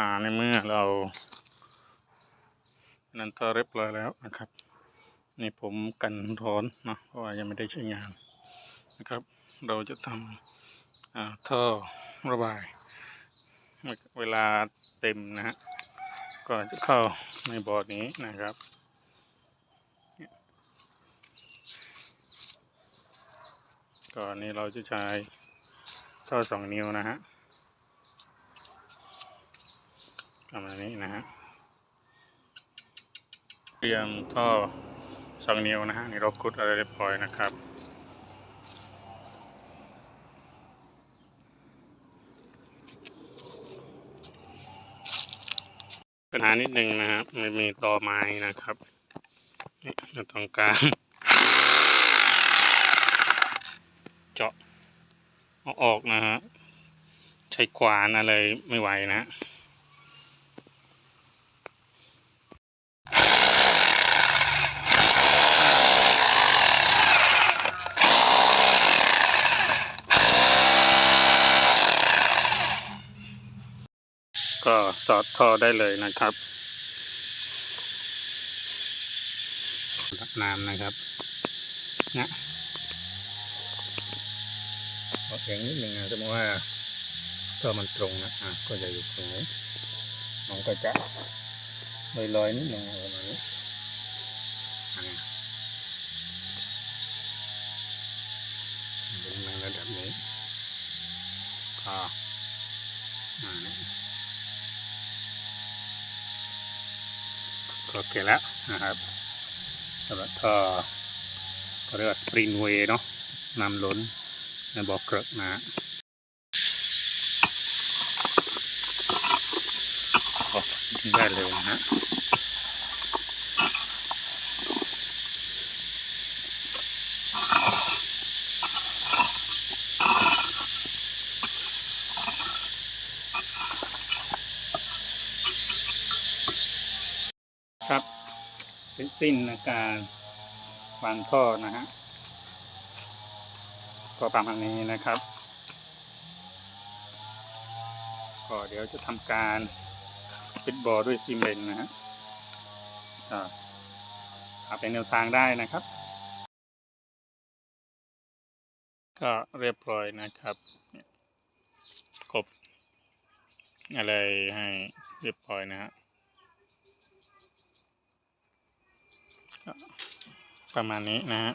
อ่าในเมื่อเรา นันทเรียบร้อยแล้วนะครับ นี่ผมกันร้อนเนาะเพราะว่ายังไม่ได้ใช้งานนะครับ เราจะทำท่อระบาย เวลาเต็มนะฮะก็จะเข้าในบอร์ดนี้นะครับก็อันนี้เราจะใช้ท่อสองนิ้วนะฮะ ประมาณนี้นะฮะเตรียมท่อสองนิ้วนะฮะนี่เรากุดอะไรเรียบร้อยนะครับปัญหานิดนึงนะครับไม่มีต่อไม้นะครับนี่เราต้องการเจาะเอาออกนะฮะใช้ขวานอะไรไม่ไหวนะ สอดท่อได้เลยนะครับรับน้ำนะครับนะเอาเอียงนิดหนึ่งนะสมมติว่าท่อมันตรงนะอะก็จะอยู่ตรงนี้มันก็จะลอยลอยๆนิดหนึ่งประมาณนี้อ่าเป็นในระดับนี้ก็อ่า ก็โอเคแล้วนะครับสำหรับท่อก็เรียกว่าสปริงเวย์เนาะน้ำล้นในบ่อเกลอะนะฮะออกได้เลยนะฮะ ครับส,สิ้นการวางท่อนะฮะก็ประมาณนี้นะครับก็เดี๋ยวจะทำการปิดบ่อด้วยซีเมนต์นะฮะก็เอาเป็นแนวทางได้นะครับ ก็เรียบร้อยนะครับกบอะไรให้เรียบร้อยนะฮะ ประมาณนี้นะฮะ